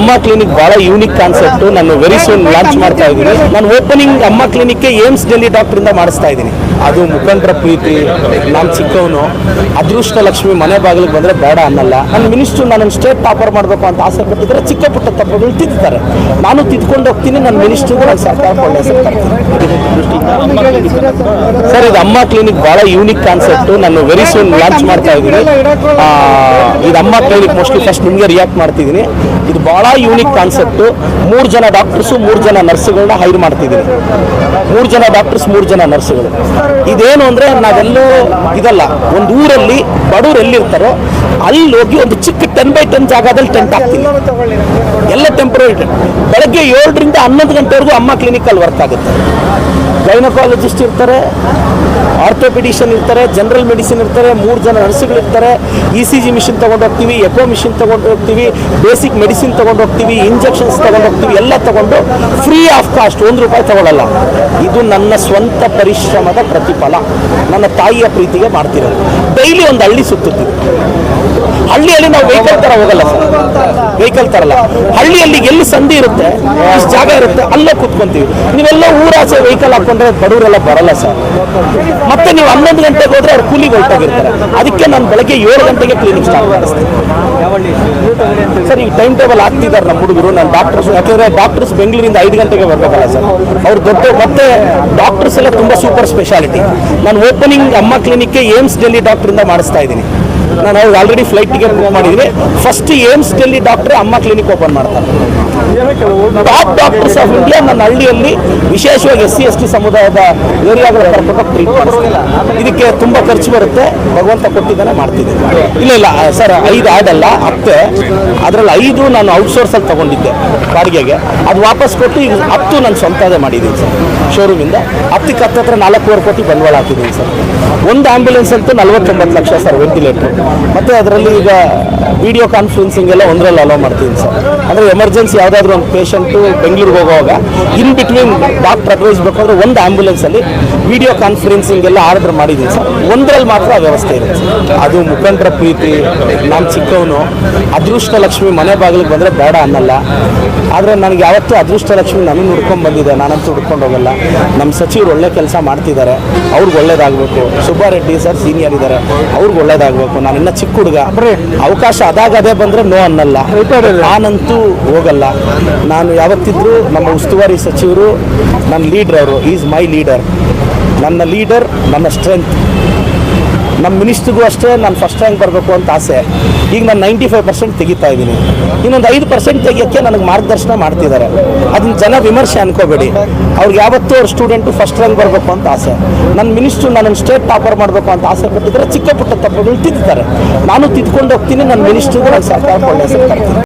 ಅಮ್ಮ ಕ್ಲಿನಿಕ್ ಬಹಳ unique concept ನಾನು ವೆರಿ ಸೂನ್ ಲಾಂಚ್ ಮಾಡ್ತಾ ಇದ್ದೀನಿ ನಾನು ಓಪನಿಂಗ್ ಅಮ್ಮ ಕ್ಲಿನಿಕ್ ಏಮ್ಸ್ ಡೆಲ್ಲಿ ಡಾಕ್ಟರ್ ಇಂದ ಮಾಡಿಸ್ತಾ ಇದ್ದೀನಿ ಅದು ಮುಖಂಡರ ಪ್ರೀತಿ ನಾನು ಚಿಕ್ಕವನು ಅದೃಷ್ಟ ಲಕ್ಷ್ಮಿ ಮನೆ ಬಾಗಿಲಿಗೆ ಬಂದ್ರೆ ಬೇಡ ಅನ್ನಲ್ಲ ನನ್ನ ಮಿನಿಸ್ಟ್ರು ನಾನು ಸ್ಟೇಟ್ ಟಾಪರ್ ಮಾಡಬೇಕು ಅಂತ ಆಸೆ ಪಟ್ಟಿದ್ರೆ ಚಿಕ್ಕ ಪುಟ್ಟ ತಪ್ಪುಗಳು ತಿದ್ದುತ್ತಾರೆ ನಾನು ತಿದ್ಕೊಂಡು ಹೋಗ್ತೀನಿ ನನ್ನ ಮಿನಿಸ್ಟರ್ ನಾನು ಸರ್ಕಾರಕ್ಕೆ ಒಳ್ಳೆ ಹೆಸರು ತರ್ತೀನಿ ಸರ್ ಇದು ಅಮ್ಮ ಕ್ಲಿನಿಕ್ ಬಹಳ ಯೂನಿಕ್ ಕಾನ್ಸೆಪ್ಟ್ ನಾನು ವೆರಿ ಸೂನ್ ಲಾಂಚ್ ಮಾಡ್ತಾ ಇದ್ದೀನಿ ಇದು ಅಮ್ಮ ಕ್ಲಿನಿಕ್ ಮೋಸ್ಟ್ಲಿ ಫಸ್ಟ್ ನಿಮಗೆ ರಿಯಾಕ್ಟ್ ಮಾಡ್ತಿದ್ದೀನಿ ಇದು ಬಹಳ ಯೂನಿಕ್ ಕಾನ್ಸೆಪ್ಟ್ ಮೂರು ಜನ ಡಾಕ್ಟರ್ಸು ಮೂರು ಜನ ನರ್ಸ್ಗಳನ್ನ ಹೈರ್ ಮಾಡ್ತಿದ್ದೀನಿ ಮೂರು ಜನ ಡಾಕ್ಟರ್ಸ್ ಮೂರು ಜನ ನರ್ಸ್ಗಳು. ಇದೇನು ಅಂದ್ರೆ ನಾವೆಲ್ಲೋ ಇದಲ್ಲ, ಒಂದು ಊರಲ್ಲಿ ಬಡವ್ರು ಎಲ್ಲಿರ್ತಾರೋ ಅಲ್ಲಿ ಹೋಗಿ ಒಂದು ಚಿಕ್ಕ ಟೆನ್ ಬೈ ಟೆನ್ ಜಾಗದಲ್ಲಿ ಟೆಂಟ್ ಹಾಕ್ತೀವಿ ಎಲ್ಲ ಟೆಂಪ್ರರಿ ಬೆಳಗ್ಗೆ ಏಳರಿಂದ ಹನ್ನೊಂದು ಗಂಟೆವರೆಗೂ ಅಮ್ಮ ಕ್ಲಿನಿಕಲ್ಲಿ ವರ್ಕ್ ಆಗುತ್ತೆ. ಗೈನಕಾಲಜಿಸ್ಟ್ ಇರ್ತಾರೆ ಆರ್ಥೋಪೆಡಿಷನ್ ಇರ್ತಾರೆ, ಜನರಲ್ ಮೆಡಿಸಿನ್ ಇರ್ತಾರೆ, ಮೂರು ಜನ ನರ್ಸ್ಗಳು ಇರ್ತಾರೆ ಇ ಸಿ ಜಿ ಮಿಷಿನ್ ತೊಗೊಂಡು ಹೋಗ್ತೀವಿ, ಎಕೋ ಮಿಷಿನ್ ತೊಗೊಂಡು ಹೋಗ್ತೀವಿ, ಬೇಸಿಕ್ ಮೆಡಿಸಿನ್ ತೊಗೊಂಡು ಹೋಗ್ತೀವಿ, ಇಂಜೆಕ್ಷನ್ಸ್ ತೊಗೊಂಡು ಹೋಗ್ತೀವಿ, ಎಲ್ಲ ತೊಗೊಂಡು ಫ್ರೀ ಆಫ್ ಕಾಸ್ಟ್ ಒಂದು ರೂಪಾಯಿ ತಗೊಳ್ಳಲ್ಲ ಇದು ನನ್ನ ಸ್ವಂತ ಪರಿಶ್ರಮದ ಪ್ರತಿಫಲ. ನನ್ನ ತಾಯಿಯ ಪ್ರೀತಿಗೆ ಮಾಡ್ತಿರೋದು. ಡೈಲಿ ಒಂದು ಹಳ್ಳಿ ಸುತ್ತುತ್ತೀವಿ. ಹಳ್ಳಿಯಲ್ಲಿ ನಾವು ವೆಹಿಕಲ್ ತರ ಹೋಗಲ್ಲ ಸರ್. ವೆಹಿಕಲ್ ತರಲ್ಲ ಹಳ್ಳಿಯಲ್ಲಿ ಎಲ್ಲಿ ಸಂಧಿ ಇರುತ್ತೆ ಜಾಗ ಇರುತ್ತೆ, ಅಲ್ಲೇ ಕೂತ್ಕೊಂತೀವಿ. ನೀವೆಲ್ಲ ಊರಾಚೆ ವೆಹಿಕಲ್ ಹಾಕೊಂಡ್ರೆ ಬಡವರೆಲ್ಲ ಬರಲ್ಲ ಸರ್. ಮತ್ತೆ ನೀವು ಹನ್ನೊಂದು ಗಂಟೆಗೆ ಹೋದ್ರೆ ಅವ್ರು ಕೂಲಿಗೆ ಹೊರಟಾಗಿರ್ತಾರೆ. ಅದಕ್ಕೆ ನಾನು ಬೆಳಗ್ಗೆ ಏಳು ಗಂಟೆಗೆ ಕ್ಲಿನಿಕ್ ಸ್ಟಾರ್ಟ್ ಮಾಡಿಸ್ತೀನಿ ಸರ್, ಈ ಟೈಮ್ ಟೇಬಲ್ ಆಗ್ತಿದ್ದಾರೆ ನಮ್ಮ ಹುಡುಗರು. ನಾನು ಡಾಕ್ಟರ್ಸ್ ಯಾಕಂದ್ರೆ ಡಾಕ್ಟರ್ಸ್ ಬೆಂಗಳೂರಿಂದ ಐದು ಗಂಟೆಗೆ ಬರ್ಬೇಕಲ್ಲ ಸರ್. ಅವ್ರು ದೊಡ್ಡ ಮತ್ತೆ ಡಾಕ್ಟರ್ಸ್ ಎಲ್ಲ ತುಂಬ ಸೂಪರ್ ಸ್ಪೆಷಾಲಿಟಿ ನಾನು ಓಪನಿಂಗ್ ಅಮ್ಮ ಕ್ಲಿನಿಕ್ಗೆ ಏಮ್ಸ್ ಡೆಲ್ಲಿ ಡಾಕ್ಟ್ರಿಂದ ಮಾಡಿಸ್ತಾ ಇದ್ದೀನಿ. ನಾನು ಅವ್ರಿಗೆ ಆಲ್ರೆಡಿ ಫ್ಲೈಟ್ ಟಿಕೆಟ್ ಬುಕ್ ಮಾಡಿದ್ದೀನಿ. ಫಸ್ಟ್ ಏಮ್ಸ್ ಡೆಲ್ಲಿ ಡಾಕ್ಟರ್ ಅಮ್ಮ ಕ್ಲಿನಿಕ್ ಓಪನ್ ಮಾಡ್ತಾರೆ. ಟಾಪ್ ಡಾಕ್ಟರ್ಸ್ ಆಫ್ ಇಂಡಿಯಾ ನನ್ನ ಹಳ್ಳಿಯಲ್ಲಿ ವಿಶೇಷವಾಗಿ ಎಸ್ ಸಿ ಎಸ್ ಟಿ ಸಮುದಾಯದ ಏರಿಯಾಗಳ ಇದಕ್ಕೆ ತುಂಬ ಖರ್ಚು ಬರುತ್ತೆ. ಭಗವಂತ ಕೊಟ್ಟಿದ್ದಾನೆ ಮಾಡ್ತಿದ್ದೀನಿ ಇಲ್ಲ ಇಲ್ಲ ಸರ್, ಐದು ಆಡಲ್ಲ ಹತ್ತೆ. ಅದರಲ್ಲಿ ಐದು ನಾನು ಔಟ್ಸೋರ್ಸಲ್ಲಿ ತಗೊಂಡಿದ್ದೆ ಬಾಡಿಗೆಗೆ. ಅದು ವಾಪಸ್ ಕೊಟ್ಟು ಈಗ ಹತ್ತು ನಾನು ಸ್ವಂತದೇ ಮಾಡಿದ್ದೀನಿ, ಸರ್. ಶೋರೂಮಿಂದ ಹತ್ತಕ್ಕೆ ಹತ್ತತ್ರ ನಾಲ್ಕೂವರೆ ಕೋಟಿ ಬಂಡವಾಳ ಹಾಕಿದ್ದೀನಿ, ಸರ್. ಒಂದು ಆಂಬ್ಯುಲೆನ್ಸ್ ಅಂತೂ ನಲವತ್ತೊಂಬತ್ತು ಲಕ್ಷ, ಸರ್ ವೆಂಟಿಲೇಟರ್ ಮತ್ತು ಅದರಲ್ಲಿ ಈಗ ವಿಡಿಯೋ ಕಾನ್ಫರೆನ್ಸಿಂಗ್ ಎಲ್ಲ ಒಂದರಲ್ಲಿ ಅಲೋ ಮಾಡ್ತೀನಿ ಸರ್. ಅಂದರೆ ಎಮರ್ಜೆನ್ಸಿ ಯಾವುದಾದ್ರೂ ಒಂದು ಪೇಷಂಟು ಬೆಂಗಳೂರಿಗೆ ಹೋಗುವಾಗ ಇನ್ ಬಿಟ್ವೀನ್ ಡಾಕ್ಟರ್ ಅಡ್ವೈಸ್ ಬೇಕಾದ್ರೆ ಒಂದು ಆ್ಯಂಬುಲೆನ್ಸಲ್ಲಿ ವಿಡಿಯೋ ಕಾನ್ಫರೆನ್ಸಿಂಗ್ ಎಲ್ಲ ಆರ್ಡರ್ ಮಾಡಿದ್ದೀನಿ ಸರ್. ಒಂದರಲ್ಲಿ ಮಾತ್ರ ವ್ಯವಸ್ಥೆ ಇದೆ ಅದು ಮುಖಂಡರ ಪ್ರೀತಿ, ನಾನು ಚಿಕ್ಕವನು ಅದೃಷ್ಟ ಲಕ್ಷ್ಮಿ ಮನೆ ಬಾಗಿಲಿಗೆ ಬಂದರೆ ಬೇಡ ಅನ್ನಲ್ಲ. ಆದರೆ ನನಗೆ ಯಾವತ್ತೂ ಅದೃಷ್ಟ ಲಕ್ಷ್ಮಿ ನನಗೆ ಹುಡ್ಕೊಂಡು ಬಂದಿದೆ, ನಾನಂತೂ ಹುಡ್ಕೊಂಡು ಹೋಗಲ್ಲ. ನಮ್ಮ ಸಚಿವರು ಒಳ್ಳೆ ಕೆಲಸ ಮಾಡ್ತಿದ್ದಾರೆ, ಅವ್ರಿಗೆ ಒಳ್ಳೇದಾಗಬೇಕು. ಸುಬ್ಬಾರೆಡ್ಡಿ ಸರ್ ಸೀನಿಯರ್ ಇದ್ದಾರೆ, ಅವ್ರಿಗೆ ಒಳ್ಳೇದಾಗಬೇಕು. ನಾನು ಇನ್ನ ಚಿಕ್ಕ ಹುಡುಗ. ಅವಕಾಶ ಅದಾಗ ಅದೇ ಬಂದರೆ ನೋ ಅನ್ನಲ್ಲ. ನಾನಂತೂ ಹೋಗಲ್ಲ. ನಾನು ಯಾವತ್ತಿದ್ರೂ ನಮ್ಮ ಉಸ್ತುವಾರಿ ಸಚಿವರು ನನ್ನ ಲೀಡರ್ ಅವರು. ಈಸ್ ಮೈ ಲೀಡರ್ ನನ್ನ ಲೀಡರ್ ನನ್ನ ಸ್ಟ್ರೆಂತ್ ನಮ್ಮ ಮಿನಿಸ್ಟ್ರಿಗೂ ಅಷ್ಟೇ ನಾನು ಫಸ್ಟ್ ರ್ಯಾಂಕ್ ಬರಬೇಕು ಅಂತ ಆಸೆ. ಈಗ ನಾನು ನೈಂಟಿ ಫೈವ್ ಪರ್ಸೆಂಟ್ ತೆಗಿತಾ ಇದ್ದೀನಿ. ಇನ್ನೊಂದು ಐದು ಪರ್ಸೆಂಟ್ ತೆಗಿಯೋಕ್ಕೆ ನನಗೆ ಮಾರ್ಗದರ್ಶನ ಮಾಡ್ತಿದ್ದಾರೆ. ಅದನ್ನ ಜನ ವಿಮರ್ಶೆ ಅನ್ಕೋಬೇಡಿ. ಅವ್ರಿಗೆ ಯಾವತ್ತೂ ಅವ್ರ ಸ್ಟೂಡೆಂಟು ಫಸ್ಟ್ ರ್ಯಾಂಕ್ ಬರಬೇಕು ಅಂತ ಆಸೆ. ನನ್ನ ಮಿನಿಸ್ಟ್ರು ನಾನು ಸ್ಟೇಟ್ ಟಾಪರ್ ಮಾಡಬೇಕು ಅಂತ ಆಸೆ ಪಟ್ಟಿದ್ರೆ ಚಿಕ್ಕ ಪುಟ್ಟ ತಪ್ಪುಗಳು ತಿದ್ದುತ್ತಾರೆ ನಾನು ತಿದ್ಕೊಂಡು ಹೋಗ್ತೀನಿ ನನ್ನ ಮಿನಿಸ್ಟ್ರಿಗೂ ನಾನು ಸರ್ಕಾರಕ್ಕೆ ಒಳ್ಳೆ ಹೆಸರು ತರ್ತೀನಿ